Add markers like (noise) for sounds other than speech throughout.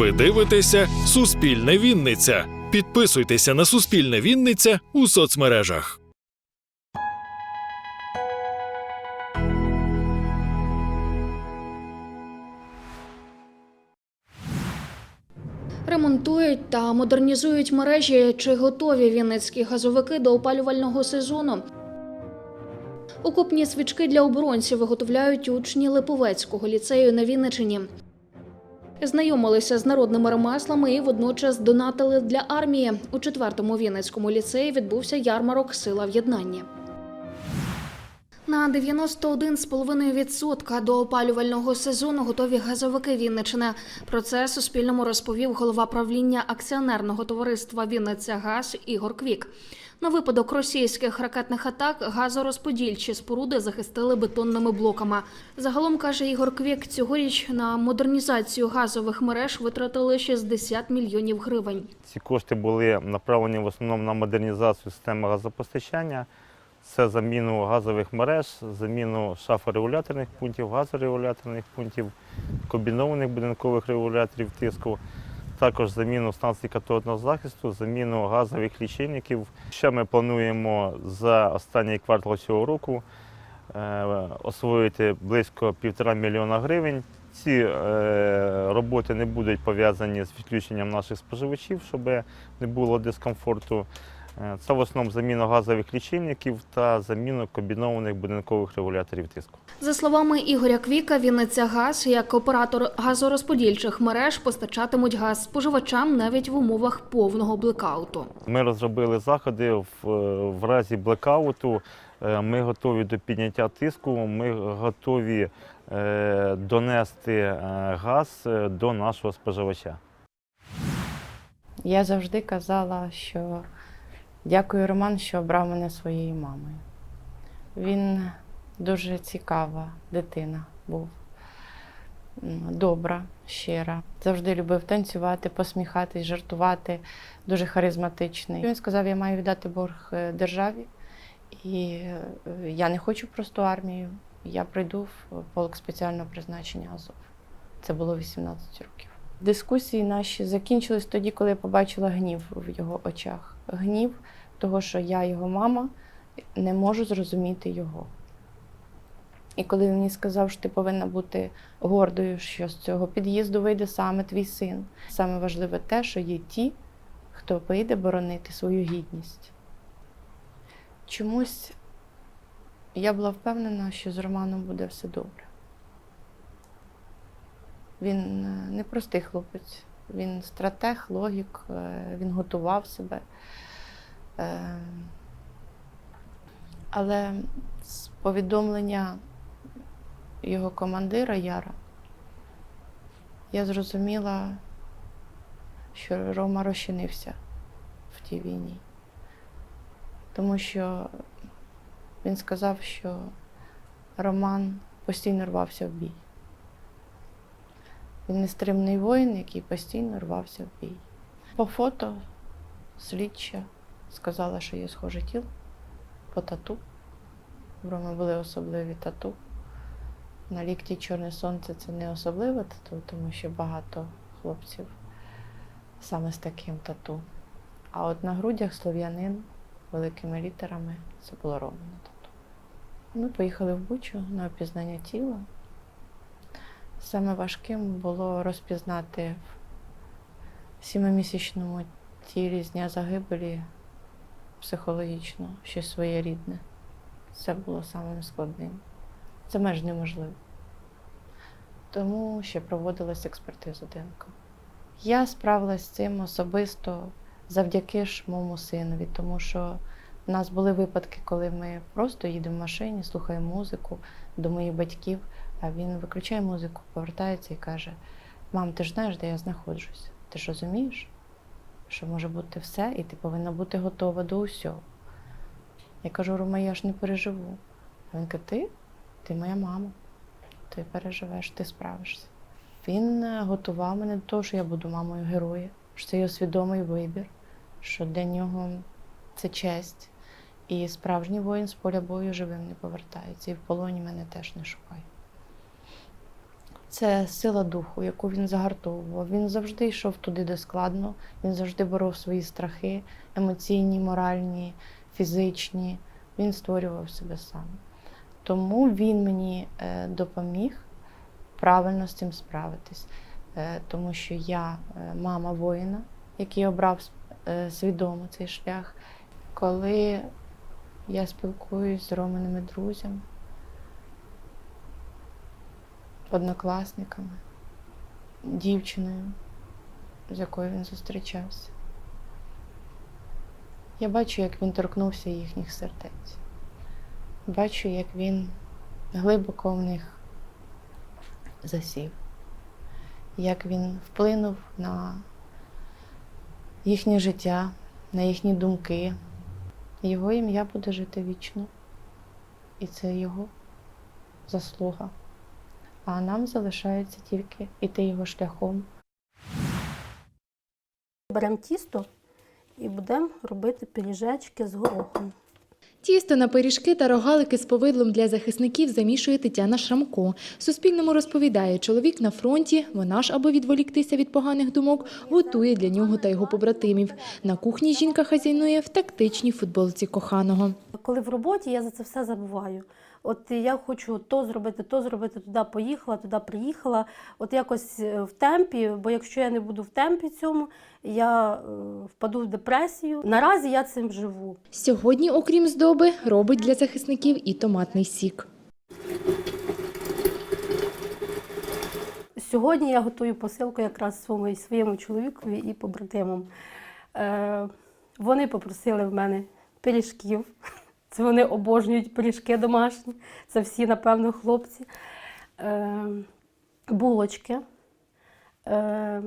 Ви дивитеся Суспільне Вінниця. Підписуйтеся на Суспільне Вінниця у соцмережах. Ремонтують та модернізують мережі. Чи готові вінницькі газовики до опалювального сезону? Окопні свічки для оборонців виготовляють учні Липовецького ліцею на Вінничині. Знайомилися з народними ремеслами і водночас донатили для армії. У четвертому Вінницькому ліцеї відбувся ярмарок Сила в єднанні. На 91,5% до опалювального сезону готові газовики Вінничини. Про це Суспільному розповів голова правління акціонерного товариства Вінниця Газ Ігор Квік. На випадок російських ракетних атак газорозподільчі споруди захистили бетонними блоками. Загалом каже Ігор Квік, цьогоріч на модернізацію газових мереж витратили 60 мільйонів гривень. Ці кошти були направлені в основному на модернізацію системи газопостачання. Це заміну газових мереж, заміну шафорегуляторних пунктів, газорегуляторних пунктів, комбінованих будинкових регуляторів тиску, також заміну станції катодного захисту, заміну газових лічильників. Ще ми плануємо за останній квартал цього року е, освоїти близько півтора мільйона гривень. Ці е, роботи не будуть пов'язані з відключенням наших споживачів, щоб не було дискомфорту. Е, Це в основному заміна газових лічильників та заміна комбінованих будинкових регуляторів тиску. За словами Ігоря Квіка, Вінниця Газ як оператор газорозподільчих мереж постачатимуть газ споживачам навіть в умовах повного блекауту. Ми розробили заходи в, в разі блекауту. е, Ми готові до підняття тиску, ми готові е, донести е, газ е, до нашого споживача. Я завжди казала, що дякую Роман, що обрав мене своєю мамою. Він дуже цікава дитина був, добра, щира. Завжди любив танцювати, посміхатись, жартувати, дуже харизматичний. Він сказав, я маю віддати борг е, державі, і е, я не хочу просту армію. Я прийду в полк спеціального призначення Азов. Це було 18 років. Дискусії наші закінчились тоді, коли я побачила гнів в його очах. Гнів того, що я його мама, не можу зрозуміти його. І коли він мені сказав, що ти повинна бути гордою, що з цього під'їзду вийде саме твій син. Саме важливе те, що є ті, хто вийде боронити свою гідність. Чомусь я була впевнена, що з Романом буде все добре. Він е, непростий хлопець, він стратег, логік, е, він готував себе. Е, Але з повідомлення його командира Яра я зрозуміла, що Рома розчинився в тій війні. Тому що він сказав, що Роман постійно рвався в бій. Він нестримний воїн, який постійно рвався в бій. По фото слідча сказала, що є схоже тіло по тату. В Роми були особливі тату. На лікті Чорне сонце це не особливе тату, тому що багато хлопців саме з таким тату. А от на грудях слов'янин великими літерами це було ровно тату. Ми поїхали в Бучу на опізнання тіла. Саме важким було розпізнати в сімимісячному тілі з дня загибелі психологічно щось своє рідне. Це було самим складним. Це майже неможливо. Тому ще проводилась експертиза ДНК. Я справилась з цим особисто завдяки ж моєму синові, тому що в нас були випадки, коли ми просто їдемо в машині, слухаємо музику до моїх батьків, він виключає музику, повертається і каже: Мам, ти ж знаєш, де я знаходжусь? Ти ж розумієш, що може бути все, і ти повинна бути готова до усього. Я кажу, Рома, я ж не переживу. А він каже, ти? Ти моя мама. Ти переживеш, ти справишся. Він е, готував мене до того, що я буду мамою героя, що це його свідомий вибір, що для нього це честь. І справжній воїн з поля бою живим не повертається. І в полоні мене теж не шукає. Це сила духу, яку він загартовував. Він завжди йшов туди, де складно, він завжди боров свої страхи, емоційні, моральні, фізичні. Він створював себе сам. Тому він мені е, допоміг правильно з цим справитись. Е, Тому що я е, мама воїна, який обрав свідомо цей шлях. Коли я спілкуюсь з Романими друзями, однокласниками, дівчиною, з якою він зустрічався. Я бачу, як він торкнувся їхніх сердець. Бачу, як він глибоко в них засів, як він вплинув на їхнє життя, на їхні думки. Його ім'я буде жити вічно. І це його заслуга. А нам залишається тільки йти його шляхом. Беремо тісто і будемо робити пиріжечки з горохом. Тісто на пиріжки та рогалики з повидлом для захисників замішує Тетяна Шрамко. Суспільному розповідає, чоловік на фронті, вона ж, аби відволіктися від поганих думок, готує для нього та його побратимів. На кухні жінка хазяйнує в тактичній футболці коханого. Коли в роботі я за це все забуваю. От я хочу то зробити, то зробити, туди поїхала, туди приїхала. От якось е, в темпі, бо якщо я не буду в темпі цьому, я е, впаду в депресію. Наразі я цим живу. Сьогодні, окрім здоби, робить для захисників і томатний сік. Сьогодні я готую посилку якраз своєму, своєму чоловікові і побратимам. Е, вони попросили в мене пиріжків. Це вони обожнюють пиріжки домашні. Це всі, напевно, хлопці. Е, булочки, е,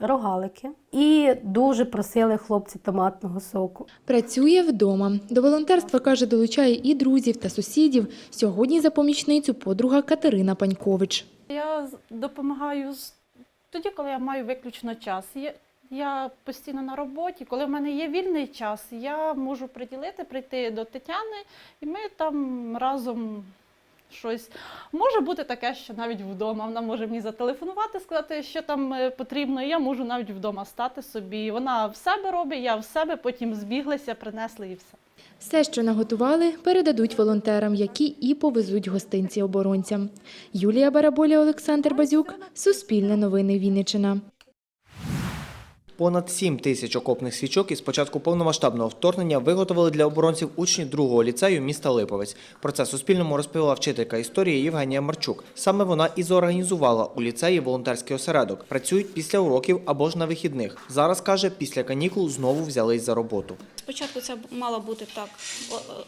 рогалики. І дуже просили хлопці томатного соку. Працює вдома. До волонтерства, каже, долучає і друзів та сусідів. Сьогодні за помічницю подруга Катерина Панькович. Я допомагаю тоді, коли я маю виключно час. Я, постійно на роботі. Коли в мене є вільний час, я можу приділити, прийти до Тетяни, і ми там разом щось. Може бути таке, що навіть вдома вона може мені зателефонувати, сказати, що там е, потрібно. і Я можу навіть вдома стати собі. Вона в себе робить, я в себе, потім збіглися, принесли і все. Все, що наготували, передадуть волонтерам, які і повезуть гостинці оборонцям. Юлія Бараболя, Олександр Базюк, Суспільне новини Вінниччина. Понад 7 тисяч окопних свічок із початку повномасштабного вторгнення виготовили для оборонців учні другого ліцею міста Липовець. Про це Суспільному розповіла вчителька історії Євгенія Марчук. Саме вона і зорганізувала у ліцеї волонтерський осередок. Працюють після уроків або ж на вихідних. Зараз каже, після канікул знову взялись за роботу. Спочатку це мала бути так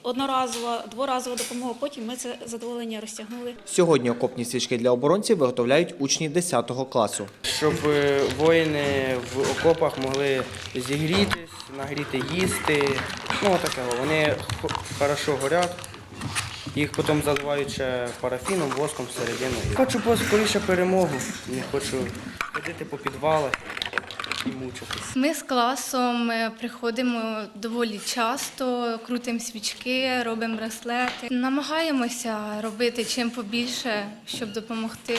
одноразова, дворазова допомога. Потім ми це задоволення розтягнули. Сьогодні окопні свічки для оборонців виготовляють учні 10 класу. щоб е, воїни в окопах могли зігрітись, нагріти їсти. Ну, такого. Вони хорошо горять. Їх потім заливають ще парафіном, воском всередину. Хочу поскоріше перемогу, не хочу ходити по підвалах і мучитись. Ми з класом е, приходимо доволі часто, крутимо свічки, робимо браслети. Намагаємося робити чим побільше, щоб допомогти,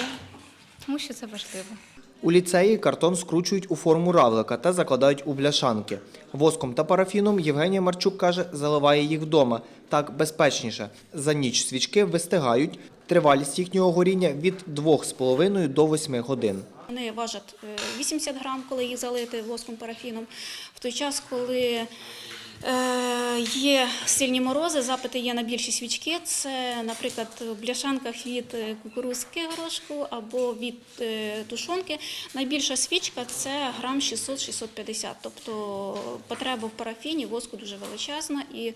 тому що це важливо. У ліцеї картон скручують у форму равлика та закладають у бляшанки. Воском та парафіном Євгенія Марчук каже, заливає їх вдома. Так безпечніше. За ніч свічки вистигають. Тривалість їхнього горіння від 2,5 до 8 годин. Вони важать е, 80 грам, коли їх залити воском парафіном. В той час, коли е, є сильні морози, запити є на більші свічки. Це, наприклад, в бляшанках від е, кукурузки горошку або від е, тушонки. Найбільша свічка це грам 600-650. Тобто потреба в парафіні воску дуже величезна, і е,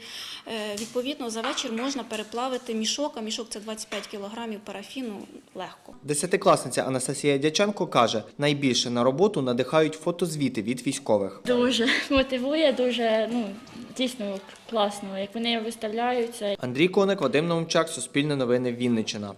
відповідно за вечір можна переплавити мішок. А мішок це 25 кілограмів парафіну легко. Десятикласниця Анастасія Дяченко каже, найбільше на роботу надихають фотозвіти від військових. Дуже мотивує, дуже ну дійсно класно, як вони виставляються. Андрій Коник, Вадим Наумчак, Суспільне новини, Вінниччина.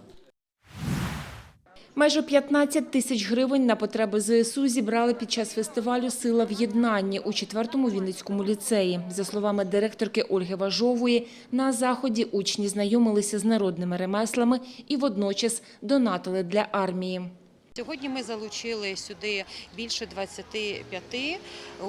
Майже 15 тисяч гривень на потреби ЗСУ зібрали під час фестивалю Сила в єднанні у 4-му Вінницькому ліцеї. За словами директорки Ольги Важової, на заході учні знайомилися з народними ремеслами і водночас донатили для армії. Сьогодні ми залучили сюди більше 25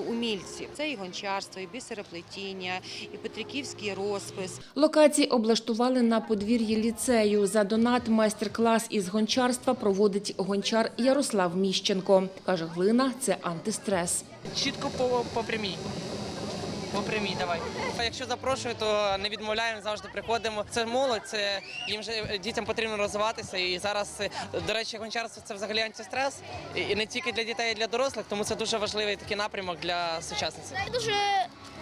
умільців. Це і гончарство, і бісероплетіння, і петриківський розпис. Локації облаштували на подвір'ї ліцею. За донат майстер-клас із гончарства проводить гончар Ярослав Міщенко. Каже, глина – це антистрес. Чітко по, по прямій. По прямій, давай. Якщо запрошую, то не відмовляємо, завжди приходимо. Це молодь, це їм же дітям потрібно розвиватися. І зараз, е, до речі, гончарство це взагалі антистрес. І і не тільки для дітей, а й для дорослих, тому це дуже важливий такий напрямок для сучасниці. Мені дуже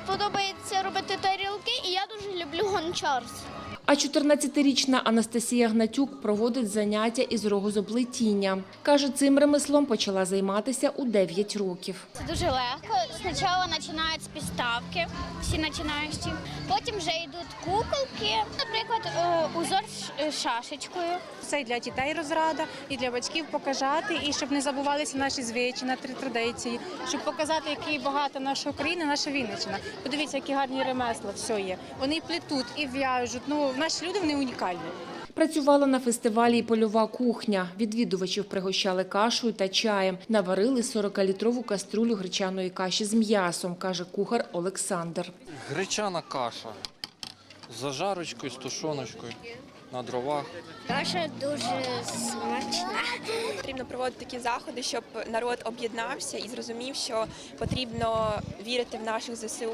подобається робити тарілки, і я дуже люблю гончарство. А 14-річна Анастасія Гнатюк проводить заняття із рогозоплетіння. Каже, цим ремеслом почала займатися у 9 років. Це дуже легко. Спочатку починають з підставки, всі починаючі. Потім вже йдуть куколки, наприклад, е, узор ш- шашечкою. Це і для дітей розрада, і для батьків показати, і щоб не забувалися наші звичаї, наші традиції, щоб показати, який багата наша Україна, наша Вінниччина. Подивіться, які гарні ремесла, все є. Вони і плетуть, і в'яжуть. Ну, наші люди вони унікальні. Працювала на фестивалі і польова кухня. Відвідувачів пригощали кашею та чаєм. Наварили 40-літрову каструлю гречаної каші з м'ясом, каже кухар Олександр. Гречана каша з зажарочкою, з тушоночкою на дровах. Каша дуже смачна. Потрібно проводити такі заходи, щоб народ об'єднався і зрозумів, що потрібно вірити в наших ЗСУ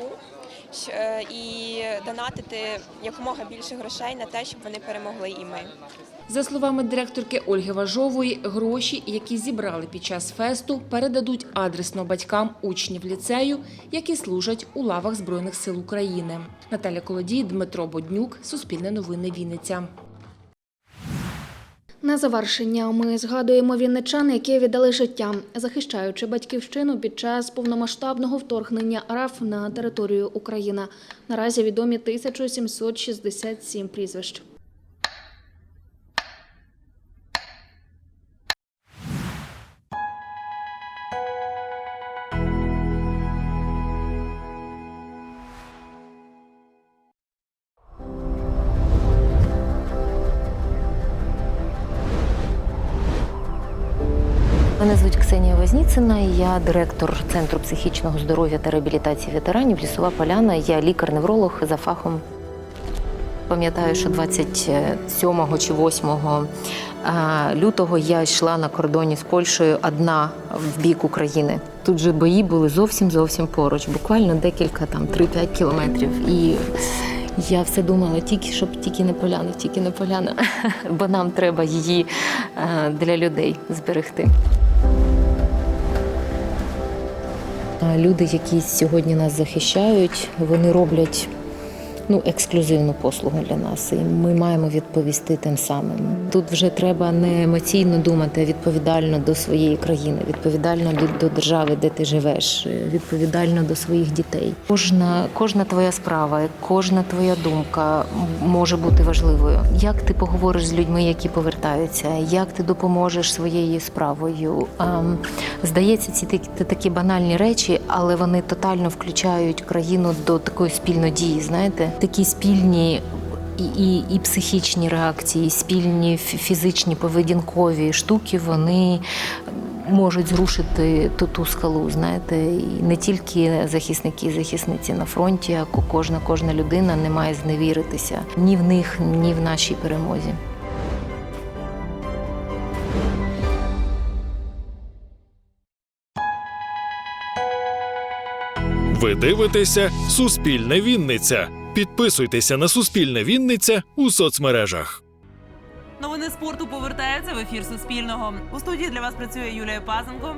щ- е, і донатити якомога більше грошей на те, щоб вони перемогли і ми. За словами директорки Ольги Важової, гроші, які зібрали під час фесту, передадуть адресно батькам учнів ліцею, які служать у лавах Збройних сил України. Наталя Колодій, Дмитро Боднюк, Суспільне новини Вінниця. На завершення ми згадуємо вінничан, які віддали життя, захищаючи батьківщину під час повномасштабного вторгнення РАФ на територію України. Наразі відомі 1767 прізвищ. Ксенія я директор Центру психічного здоров'я та реабілітації ветеранів Лісова Поляна. Я лікар-невролог за фахом. Пам'ятаю, що 27 чи 8 лютого я йшла на кордоні з Польщею одна в бік України. Тут же бої були зовсім зовсім поруч, буквально декілька там 3-5 кілометрів. І я все думала, тільки щоб тільки не поляна, тільки не поляна, (laughs) бо нам треба її для людей зберегти. Люди, які сьогодні нас захищають, вони роблять ну, ексклюзивну послугу для нас, і ми маємо відповісти тим самим. Тут вже треба не емоційно думати, а відповідально до своєї країни, відповідально до, держави, де ти живеш, відповідально до своїх дітей. Кожна, кожна твоя справа, кожна твоя думка може бути важливою. Як ти поговориш з людьми, які повертаються, як ти допоможеш своєю справою? Здається, ці такі банальні речі, але вони тотально включають країну до такої спільної дії. Знаєте, такі спільні. І, і, і психічні реакції, і спільні фі- фізичні поведінкові штуки, вони можуть зрушити ту, ту скалу. Знаєте, і не тільки захисники і захисниці на фронті, а кожна кожна людина не має зневіритися ні в них, ні в нашій перемозі. Ви дивитеся Суспільне Вінниця. Підписуйтеся на Суспільне Вінниця у соцмережах. Новини спорту повертаються в ефір Суспільного. У студії для вас працює Юлія Пазенко.